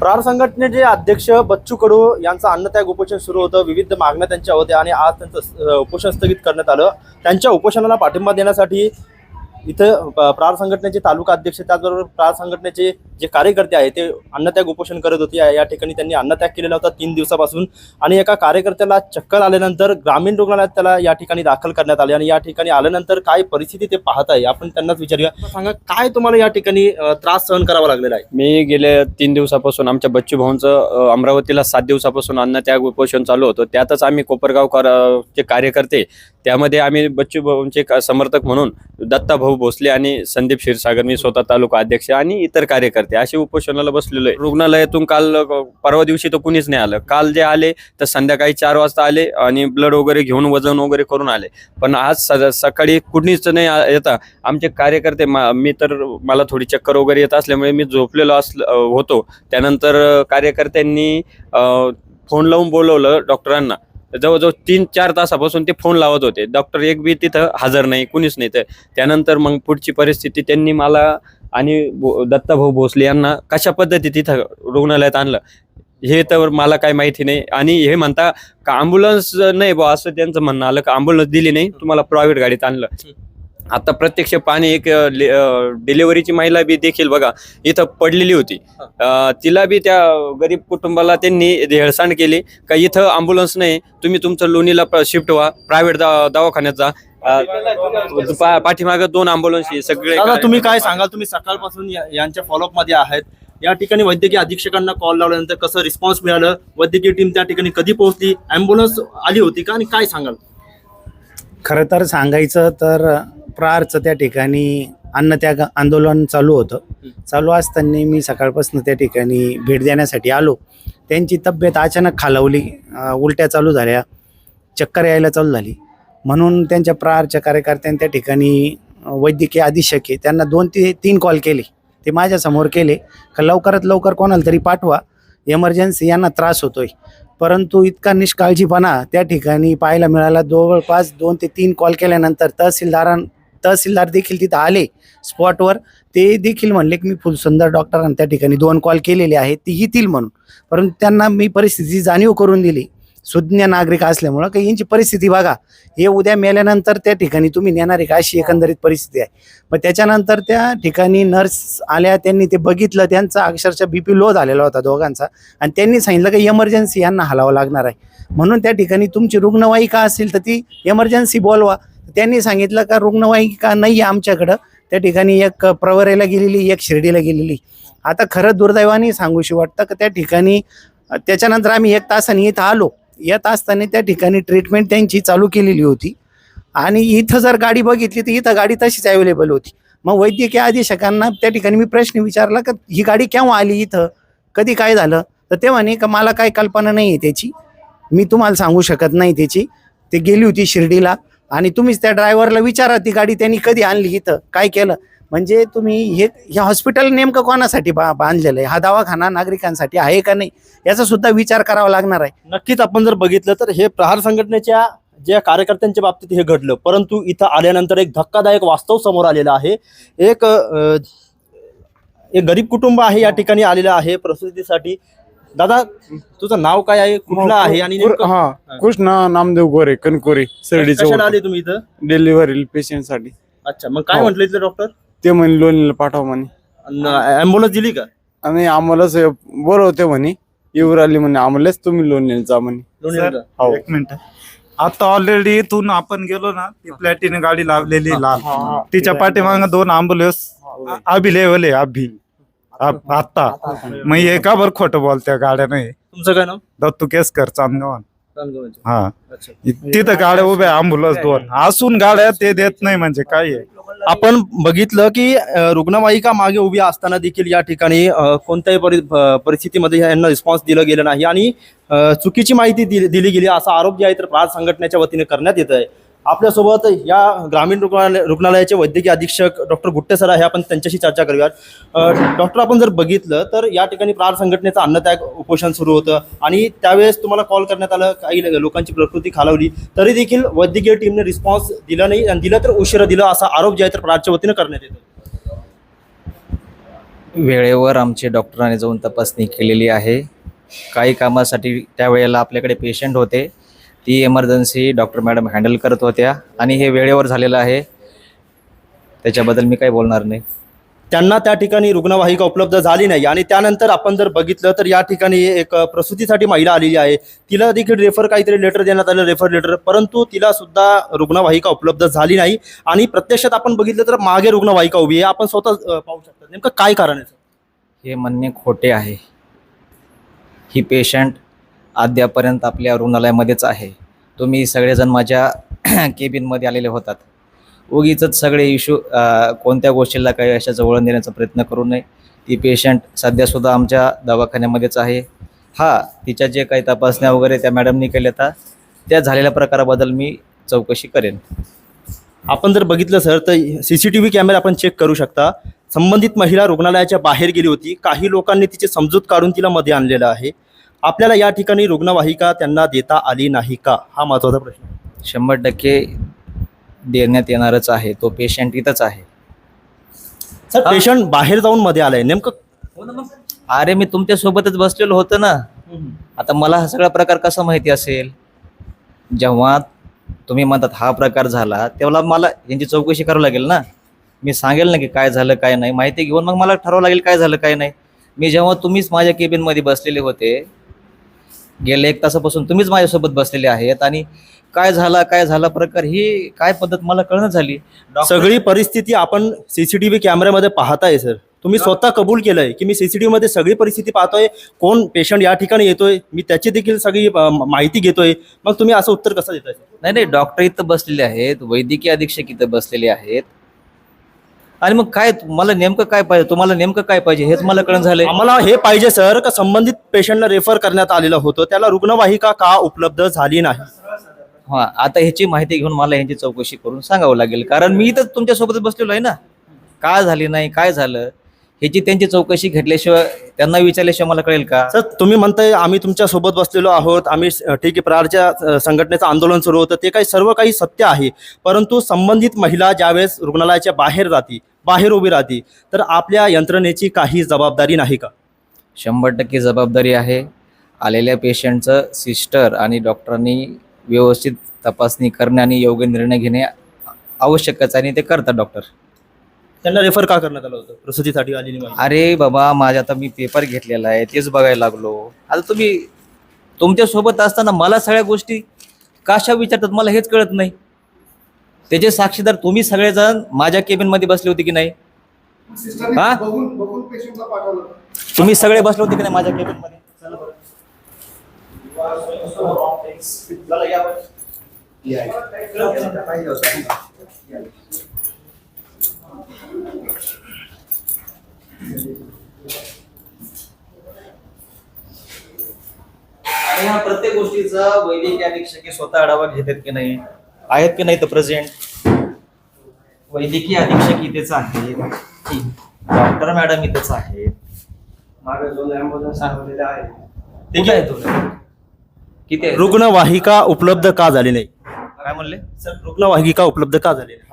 प्रार संघटनेचे अध्यक्ष बच्चू कडू यांचं अन्नत्याग उपोषण सुरू होतं. विविध मागण्या त्यांच्या होत्या आणि आज त्यांचं उपोषण स्थगित करण्यात आलं. त्यांच्या उपोषणाला पाठिंबा देण्यासाठी इथं प्रार संघटनेचे तालुका अध्यक्ष त्याचबरोबर प्रार संघटनेचे जे कार्यकर्ते आहेत ते अन्नत्याग उपोषण करत होते. या- या ठिकाणी त्यांनी अन्नत्याग केलेला होता तीन दिवसापासून. आणि एका कार्यकर्त्याला चक्कर आल्यानंतर ग्रामीण रुग्णालयात त्याला या ठिकाणी दाखल करण्यात आले. आणि या ठिकाणी आल्यानंतर काय परिस्थिती ते पाहत आहे आपण त्यांनाच विचारूया. सांगा काय तुम्हाला या ठिकाणी त्रास सहन करावा लागलेला आहे? मी गेल्या तीन दिवसापासून आमच्या बच्चू भाऊंचं अमरावतीला सात दिवसापासून अन्नत्याग उपोषण चालू होतं. त्यातच आम्ही कोपरगाव चे कार्यकर्ते त्यामध्ये आम्ही बच्चू भाऊंचे क- समर्थक म्हणून दत्ता भाऊ भोसले आणि संदीप क्षीरसागर मी स्वतः तालुका अध्यक्ष आणि इतर कार्यकर्ते असे उपोषणाला बसलेलो आहे. रुग्णालयातून काल परवा दिवशी तर कुणीच नाही आलं. काल जे आले तर संध्याकाळी चार वाजता आले आणि ब्लड वगैरे घेऊन वजन वगैरे करून आले. पण आज स- सकाळी कुणीच नाही येता. आमचे कार्यकर्ते मा- मी तर मला थोडी चक्कर वगैरे येत असल्यामुळे मी झोपलेलो असल होतो. त्यानंतर कार्यकर्त्यांनी फोन लावून बोलवलं डॉक्टरांना. जवळजवळ तीन चार तासापासून ते फोन लावत होते. डॉक्टर एक बी तिथं हजर नाही कुणीच नाही. तर त्यानंतर मग पुढची परिस्थिती त्यांनी मला आणि दत्ताभाऊ भोसले यांना कशा पद्धती तिथं रुग्णालयात आणलं? हे तर मला काही माहिती नाही. आणि हे म्हणता का अँब्युलन्स नाही बा असं त्यांचं म्हणणं आलं. का अँब्युलन्स दिली नाही? तुम्हाला प्रायव्हेट गाडीत आणलं. आता प्रत्यक्ष पाणी एक डिलिव्हरीची महिला बी देखील बघा इथं पडलेली होती. तिला बी त्या गरीब कुटुंबाला त्यांनी हेळसांड केली. का इथं अँब्युलन्स नाही तुम्ही तुमचं लोणीला शिफ्ट व्हा प्रायव्हेट दवाखान्यात जा. पाठीमागं दोन अँब्युलन्स सगळे तुम्ही काय सांगाल? तुम्ही सकाळपासून यांच्या फॉलोअपमध्ये आहेत. या ठिकाणी वैद्यकीय अधीक्षकांना कॉल लावल्यानंतर कसं रिस्पॉन्स मिळालं? वैद्यकीय टीम त्या ठिकाणी कधी पोहोचली? अँब्युलन्स आली होती का? आणि काय सांगाल? खरं तर सांगायचं तर प्रहारचं त्या ठिकाणी अन्नत्याग आंदोलन चालू होतं. चालू असताना मी सकाळपासून त्या ठिकाणी भेट देण्यासाठी आलो. त्यांची तब्येत अचानक खालावली. उलट्या चालू झाल्या. चक्कर यायला चालू झाली. म्हणून त्यांच्या प्रहारच्या कार्यकर्त्यांनी त्या ठिकाणी वैद्यकीय अधीक्षक आहे त्यांना दोन ते तीन कॉल केले. ते माझ्यासमोर केले. का लवकरात लवकर कोणाला तरी पाठवा. एमर्जन्सी यांना त्रास होतोय. परंतु इतका निष्काळजीपणा त्या ठिकाणी पाहायला मिळाला. जवळपास दोन ते तीन कॉल केल्यानंतर तहसीलदारां तहसीलदार देखील तिथं आले स्पॉटवर ते देखील म्हणले की मी फुलसुंदर डॉक्टरांना त्या ठिकाणी दोन कॉल केलेले आहेत ते येतील म्हणून. परंतु त्यांना मी परिस्थिती जाणीव करून दिली. सुज्ञ नागरिक असल्यामुळं की यांची परिस्थिती बघा हे उद्या मेल्यानंतर त्या ठिकाणी तुम्ही नेणार आहे का अशी एकंदरीत परिस्थिती आहे. मग त्याच्यानंतर त्या ठिकाणी नर्स आल्या त्यांनी ते बघितलं त्यांचा अक्षरशः बी पी लो झालेला होता दोघांचा आणि त्यांनी सांगितलं की एमर्जन्सी यांना हलावं लागणार आहे. म्हणून त्या ठिकाणी तुमची रुग्णवाहिका असेल तर ती एमर्जन्सी बोलवा. त्यांनी सांगितलं का रुग्णवाहिका नाही आहे आमच्याकडं. त्या ठिकाणी एक प्रवरेला गेलेली एक शिर्डीला गेलेली. आता खरं दुर्दैवाने सांगूशी वाटतं का त्या ठिकाणी त्याच्यानंतर आम्ही एक तासाने इथं आलो. येत असताना त्या ठिकाणी ट्रीटमेंट त्यांची चालू केलेली होती. आणि इथं जर गाडी बघितली तर इथं गाडी तशीच अवेलेबल होती. मग वैद्यकीय अधीक्षकांना त्या ठिकाणी मी प्रश्न विचारला का ही गाडी केव्हा आली इथं? कधी काय झालं? तर ते म्हणे का मला काय कल्पना नाही आहे त्याची. मी तुम्हाला सांगू शकत नाही त्याची. ते गेली होती शिर्डीला. आणि तुम्हीच त्या ड्रायव्हरला विचारा ती गाडी त्यांनी कधी आणली इथं? काय केलं? म्हणजे तुम्ही हे हे हॉस्पिटल नेमकं कोणासाठी बा बांधलेलं आहे? हा दवाखाना नागरिकांसाठी आहे का नाही? याचा सुद्धा विचार करावा लागणार आहे. नक्कीच आपण जर बघितलं तर हे प्रहार संघटनेच्या ज्या कार्यकर्त्यांच्या बाबतीत हे घडलं परंतु इथं आल्यानंतर एक धक्कादायक वास्तव समोर आलेलं आहे. एक एक गरीब कुटुंब आहे या ठिकाणी आलेलं आहे. प्रसूतीसाठी दादा तुझं नाव काय आहे? कुठलं आहे आणि नेमकं हा कृष्ण नामदेव गोरे कणकोरे कशाला सरडीचं आले तुम्ही इथं? डिलिव्हरी पेशंटसाठी अच्छा मग काय हो. म्हटलं इथले डॉक्टर ते म्हणे लोणीला पाठवा म्हणे. अँब्युलन्स दिली का? आणि आम्हालाच बोलवते म्हणे येऊर आली म्हणे आम्हालाच तुम्ही लोणीला जा म्हणे. लोणीला. हो. एक मिनिट आता ऑलरेडी इथून आपण गेलो ना ती प्लॅटिन गाडी लावलेली लाल. तिच्या पाठीमाग दोन अँब्युलन्स अभिलेवल आहे अभि. आ- आता मग हे का बरं खोटं बोलत्या गाड्या नाही तुमचं काय नाव? दत्तू केसकर चांदगाव चांदगावचे. हा. अच्छा. तिथं गाड्या उभ्या अँब्युलन्स दोन. असून गाड्या ते देत नाही म्हणजे काय आहे? आपण बघितलं की अ, रुग्णवाहिका मागे उभी असताना देखील या ठिकाणी अ, कोणत्याही परि प- परिस्थितीमध्ये यांना रिस्पॉन्स दिलं गेलं नाही. आणि अ, चुकीची माहिती दिली दिली गेली असा आरोप जे आहे तर प्राण संघटनेच्या वतीने करण्यात येत आहे आपल्यासोबत या ग्रामीण रुग्णालय रुग्णालयाचे वैद्यकीय अधीक्षक डॉक्टर गुट्टे सर आहे. आपण त्यांच्याशी चर्चा करूयात. डॉक्टर आपण जर बघितलं तर या ठिकाणी प्रार संघटनेचं अन्नत्याग उपोषण सुरू होतं आणि त्यावेळेस तुम्हाला कॉल करण्यात आलं काही लोकांची प्रकृती खालावली. तरी देखील वैद्यकीय टीमने रिस्पॉन्स दिला नाही आणि दिलं तर उशिरा दिलं असा आरोप जे आहे तर प्रारच्या वतीनं करण्यात येतो. वेळेवर आमचे डॉक्टरांनी जाऊन तपासणी केलेली आहे. काही कामासाठी त्यावेळेला आपल्याकडे पेशंट होते. ती इमर्जन्सी डॉक्टर मॅडम हँडल करत होत्या. आणि हे वेळेवर झालेलं आहे. त्याच्याबद्दल मी काही बोलणार नाही. त्यांना त्या ठिकाणी रुग्णवाहिका उपलब्ध झाली नाही. आणि त्यानंतर आपण जर बघितलं तर या ठिकाणी एक प्रसूतीसाठी महिला आलेली आहे. तिला देखील रेफर काहीतरी लेटर देण्यात आलं रेफर लेटर परंतु तिला सुद्धा रुग्णवाहिका उपलब्ध झाली नाही. आणि प्रत्यक्षात आपण बघितलं तर मागे रुग्णवाहिका उभी आहे. आपण स्वतः पाहू शकता. नेमकं काय कारण आहे? हे म्हणणे खोटे आहे. ही पेशंट अद्यापर्यंत आपल्या रुग्णालयामध्येच आहे. तुम्ही सगळेजण माझ्या केबिनमध्ये आलेले होतात. उगीच सगळे इश्यू कोणत्या गोष्टीला काही अशा जवळून देण्याचा प्रयत्न करू नये. ती पेशंट सध्यासुद्धा आमच्या दवाखान्यामध्येच आहे. हा तिच्या जे काही तपासण्या वगैरे त्या मॅडमनी केल्या होता त्या झालेल्या प्रकाराबद्दल मी चौकशी करेन. आपण जर बघितलं सर तर C C T V camera आपण चेक करू शकता. संबंधित महिला रुग्णालयाच्या बाहेर गेली होती. काही लोकांनी तिची समजूत काढून तिला मध्ये आणलेलं आहे. आपल्याला या ठिकाणी रुग्णवाहिका त्यांना देता आली नाही का? हा महत्त्वाचा प्रश्न आहे. शंभर टक्के देण्यात येणारच आहे. तो पेशंट इथंच आहे. सर पेशंट बाहेर जाऊन मध्ये आलाय. नेमकं अरे मी तुमच्या सोबतच बसलेलो होतो ना. आता मला हा सगळा प्रकार कसा माहिती असेल? जेव्हा तुम्ही म्हणतात हा प्रकार झाला तेव्हा मला यांची चौकशी करावी लागेल ना. मी सांगेल ना की काय झालं काय नाही. माहिती घेऊन मग मला ठरवावं लागेल काय झालं काय नाही. मी जेव्हा तुम्हीच माझ्या केबिनमध्ये बसलेले होते गेल्या एक तासापासून तुम्हीच माझ्यासोबत बसलेले आहेत आणि काय झाला काय झाला प्रकार ही काय पद्धत मला कळणं झाली. सगळी परिस्थिती आपण सीसीटीव्ही कॅमेऱ्यामध्ये पाहताय सर. तुम्ही स्वतः कबूल केलंय की मी सीसीटीव्ही मध्ये सगळी परिस्थिती पाहतोय कोण पेशंट या ठिकाणी येतोय मी त्याची देखील सगळी माहिती घेतोय. मग तुम्ही असं उत्तर कसं देताय नाही नाही डॉक्टर इथं बसलेले आहेत वैद्यकीय अधीक्षक इथं बसलेले आहेत. आणि मग काय मला नेमकं काय पाहिजे? तुम्हाला नेमकं काय पाहिजे? हेच मला कळण झालंय. आम्हाला हे पाहिजे सर का संबंधित पेशंटला रेफर करण्यात आलेलं होतं. त्याला रुग्णवाहिका का उपलब्ध झाली नाही? हा आता ह्याची माहिती घेऊन मला ह्याची चौकशी करून सांगावं लागेल. कारण मी इथं तुमच्यासोबतच बसलेलो आहे ना. का झाली नाही काय झालं? ह्याची त्यांची चौकशी घेतल्याशिवाय त्यांना विचारल्याशिवाय मला कळेल का? सर तुम्ही म्हणताय आम्ही तुमच्यासोबत बसलेलो आहोत आम्ही ठीक आहे प्रहारच्या अ, संघटनेचं आंदोलन सुरू होतं ते काही सर्व काही सत्य आहे. परंतु संबंधित महिला ज्यावेळेस रुग्णालयाच्या बाहेर राहती बाहेर उभी राहती तर आपल्या यंत्रणेची काही जबाबदारी नाही का? शंभर टक्के जबाबदारी आहे. आलेल्या पेशंटचं सिस्टर आणि डॉक्टरांनी व्यवस्थित तपासणी करणे आणि योग्य निर्णय घेणे आवश्यकच आहे आणि ते करतात डॉक्टर. त्यांना रेफर का करण्यात आलं होतं? प्रसूतीसाठी आलेली अरे बाबा माझा आता मी पेपर घेतलेला आहे तेच बघायला लागलो. आता तुम्ही तुमच्यासोबत असताना मला सगळ्या गोष्टी कशा विचारतात मला हेच कळत नाही. त्याचे साक्षीदार तुम्ही सगळेजण माझ्या केबिनमध्ये बसले होते की नाही? हा? तुम्ही सगळे बसले होते की नाही माझ्या केबिनमध्ये ह्या प्रत्येक गोष्टीचा वैद्यकीय अधीक्षक हे स्वतः आढावा घेतात की नाही? आहेत की नाही तर प्रेझेंट वैद्यकीय अधीक्षक इथेच आहेत. डॉक्टर मॅडम इथेच आहेत. मागे दोन ॲम्ब्युलन्स आहेत. किती आहे रुग्णवाहिका उपलब्ध का झाली नाही? काय म्हणले? सर रुग्णवाहिका उपलब्ध का झाली नाही?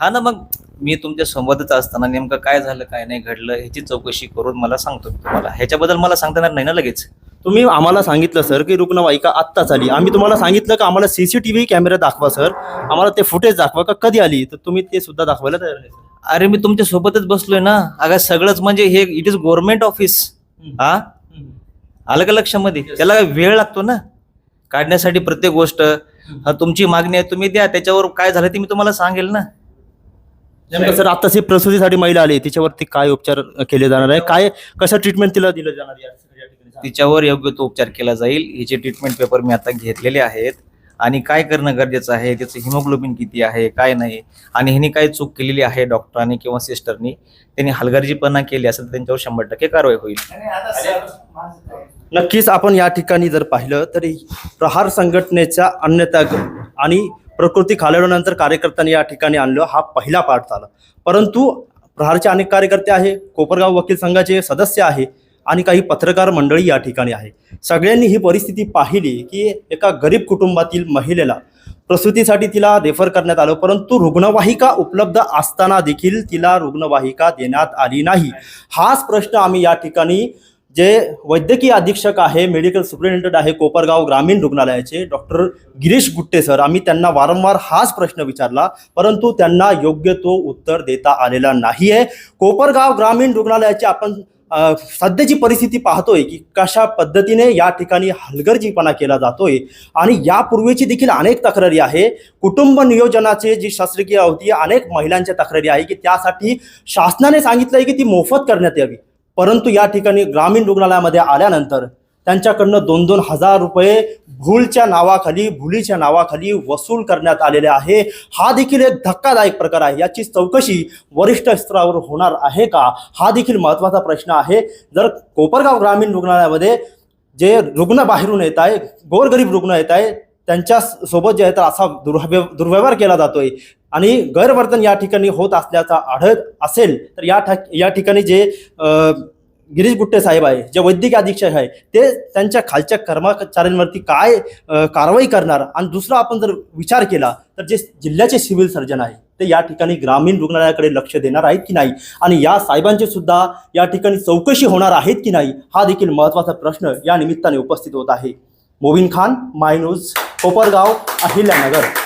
हा ना मग मी तुमच्या सोबतच असताना नेमकं काय झालं काय नाही घडलं ह्याची चौकशी करून मला सांगतो तुम्हाला. ह्याच्याबद्दल मला सांगता येणार नाही ना लगेच? तुम्ही आम्हाला सांगितलं सर की रुग्णवाहिका आत्ताच आली. आम्ही तुम्हाला सांगितलं का आम्हाला सीसीटीव्ही कॅमेरा दाखवा सर. आम्हाला ते फुटेज दाखवा का कधी आली? तर तुम्ही ते सुद्धा दाखवायला तयार नाही. अरे मी तुमच्या सोबतच बसलोय ना. अगं सगळंच म्हणजे हे इट इज गव्हर्नमेंट ऑफिस हा? आलं का लक्षामध्ये? त्याला काय वेळ लागतो ना? काढण्यासाठी प्रत्येक गोष्ट. हा, तुमची मागणी आहे तुम्ही द्या. त्याच्यावर काय झालं ते मी तुम्हाला सांगेल ना. नेमकं सर आता ही प्रसूतीसाठी महिला आली तिच्यावरती काय उपचार केले जाणार आहे? काय कसं ट्रीटमेंट तिला दिलं जाणार आहे या ठिकाणी? सांगा. तिच्यावर योग्य तो उपचार केला जाईल. हिचे ट्रीटमेंट पेपर मी आता घेतलेले आहेत. आणि काय करणं गरजेचं आहे? त्याचं हिमोग्लोबिन किती आहे? काय नाही? आणि ह्यांनी काय चूक केलेली आहे डॉक्टरांनी किंवा सिस्टरनी त्यांनी हलगर्जीपणा केली असेल तर त्यांच्यावर शंभर टक्के कारवाई होईल. नक्कीच आपण या ठिकाणी जर पाहिलं तरी प्रहार संघटनेच्या अन्यत्याग आणि प्रकृती खालवल्यानंतर कार्यकर्त्यांनी या ठिकाणी आणलं. हा पहिला पाठ झाला. परंतु प्रहारचे अनेक कार्यकर्ते आहे कोपरगाव वकील संघाचे सदस्य आहे आणि काही पत्रकार मंडळी या ठिकाणी आहे. सगळ्यांनी ही परिस्थिती पाहिली की एका गरीब कुटुंबातील महिलेला प्रसूतीसाठी तिला रेफर करण्यात आलं. परंतु रुग्णवाहिका उपलब्ध असताना देखील तिला रुग्णवाहिका देण्यात आली नाही. हाच प्रश्न आम्ही या ठिकाणी जे वैद्यकीय अधीक्षक आहे मेडिकल सुपरिटेंडंट आहे कोपरगाव ग्रामीण रुग्णालयाचे डॉक्टर गिरीश गुट्टे सर आम्ही त्यांना वारंवार हाच प्रश्न विचारला परंतु त्यांना योग्य तो उत्तर देता आलेला नाही आहे कोपरगाव ग्रामीण रुग्णालयाचे आपण सध्याची परिस्थिती पाहतोय की कशा पद्धतीने या ठिकाणी हलगर्जीपणा केला जातोय आणि यापूर्वीची देखील अनेक तक्रारी आहे. कुटुंब नियोजनाचे जी शस्त्रक्रिया होती अनेक महिलांच्या तक्रारी आहे की त्यासाठी शासनाने सांगितलंय की ती मोफत करण्यात यावी. परंतु या ठिकाणी ग्रामीण रुग्णालयामध्ये आल्यानंतर त्यांच्याकडनं दोन दोन हजार रुपये भूलच्या नावाखाली भुलीच्या नावाखाली वसूल करण्यात आलेले आहे. हा देखील एक धक्कादायक प्रकार आहे. याची चौकशी वरिष्ठ स्तरावर होणार आहे का? हा देखील महत्त्वाचा प्रश्न आहे. जर कोपरगाव ग्रामीण रुग्णालयामध्ये जे रुग्ण बाहेरून येत आहे गोरगरीब रुग्ण येत आहे त्यांच्यासोबत जे आहे तर असा दुर्व्यव दुर्व्यवहार केला जातोय. आणि गैरवर्तन या ठिकाणी होत असल्याचा आढळत असेल तर या ठा या ठिकाणी जे गिरीश गुट्टे साहेब आहे जे वैद्यकीय अधीक्षक आहे ते त्यांच्या खालच्या कर्मचाऱ्यांवरती काय कारवाई करणार? आणि दुसरा आपण जर विचार केला तर जे जिल्ह्याचे सिव्हिल सर्जन आहे ते या ठिकाणी ग्रामीण रुग्णालयाकडे लक्ष देणार आहेत की नाही? आणि या साहेबांची सुद्धा या ठिकाणी चौकशी होणार आहेत की नाही? हा देखील महत्त्वाचा प्रश्न या निमित्ताने उपस्थित होत आहे. Mobin Khan My News Kopargaon Ahilyanagar.